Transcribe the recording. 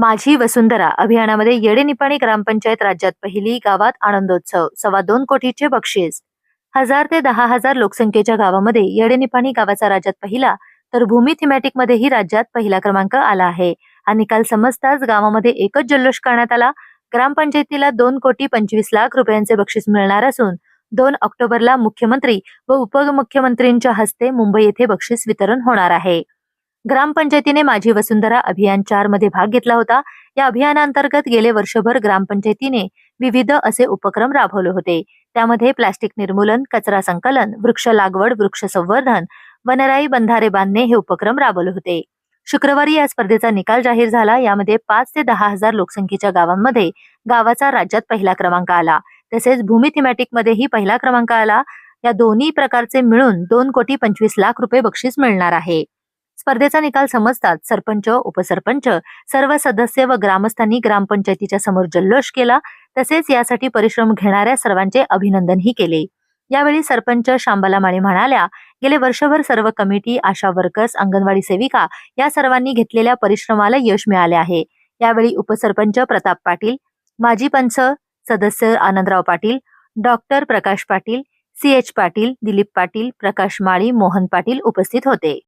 माझी वसुंधरा अभियानामध्ये येडेनिपाणी ग्रामपंचायत राज्यात पहिली गावात आनंदोत्सव सव्वा दोन कोटीचे बक्षीस. हजार ते दहा हजार लोकसंख्येच्या गावामध्ये येडेनिपाणी गावाचा राज्यात पहिला तर भूमी थिमॅटिकमध्येही राज्यात पहिला क्रमांक आला आहे. हा निकाल समजताच गावामध्ये एकच जल्लोष करण्यात आला. ग्रामपंचायतीला दोन कोटी पंचवीस लाख रुपयांचे बक्षीस मिळणार असून दोन ऑक्टोबरला मुख्यमंत्री व उपमुख्यमंत्रींच्या हस्ते मुंबई येथे बक्षीस वितरण होणार आहे. ग्रामपंचायतीने माझी वसुंधरा अभियान चारमध्ये भाग घेतला होता. या अभियानांतर्गत गेले वर्षभर ग्रामपंचायतीने विविध असे उपक्रम राबवले होते. त्यामध्ये प्लास्टिक निर्मूलन कचरा संकलन वृक्ष लागवड वृक्ष संवर्धन वनराई बंधारे बांधणे हे उपक्रम राबवले होते. शुक्रवारी या स्पर्धेचा निकाल जाहीर झाला. यामध्ये पाच ते दहा हजार लोकसंख्येच्या गावांमध्ये गावाचा राज्यात पहिला क्रमांक आला. तसेच भूमी थिमॅटिक मध्येही पहिला क्रमांक आला. या दोन्ही प्रकारचे मिळून दोन कोटी पंचवीस लाख रुपये बक्षीस मिळणार आहे. स्पर्धेचा निकाल समजताच सरपंच उपसरपंच सर्व सदस्य व ग्रामस्थांनी ग्रामपंचायतीच्या समोर जल्लोष केला. तसेच यासाठी परिश्रम घेणाऱ्या सर्वांचे अभिनंदनही केले. यावेळी सरपंच शांबाला माळी म्हणाल्या गेले वर्षभर सर्व कमिटी आशा वर्कर्स अंगणवाडी सेविका या सर्वांनी घेतलेल्या परिश्रमाला यश मिळाले आहे. यावेळी उपसरपंच प्रताप पाटील माजी पंच सदस्य Anandrao Patil doctor Prakash Patil C H Patil Dilip Patil Prakash Mali Mohan Patil उपस्थित होते.